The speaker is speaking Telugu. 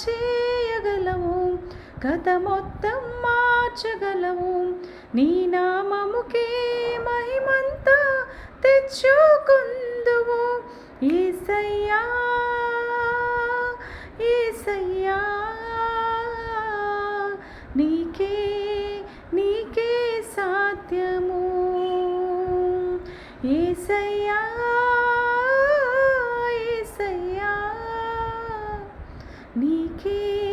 చేయగలవు. గత మొత్తం మార్చగలవు. నీ నామముకే మహిమంతా తెచ్చుకుందువు. ఈసయ్యా ఏసయ్యా నీకే నీకే సాధ్యము. ఈసయ్యా নিখে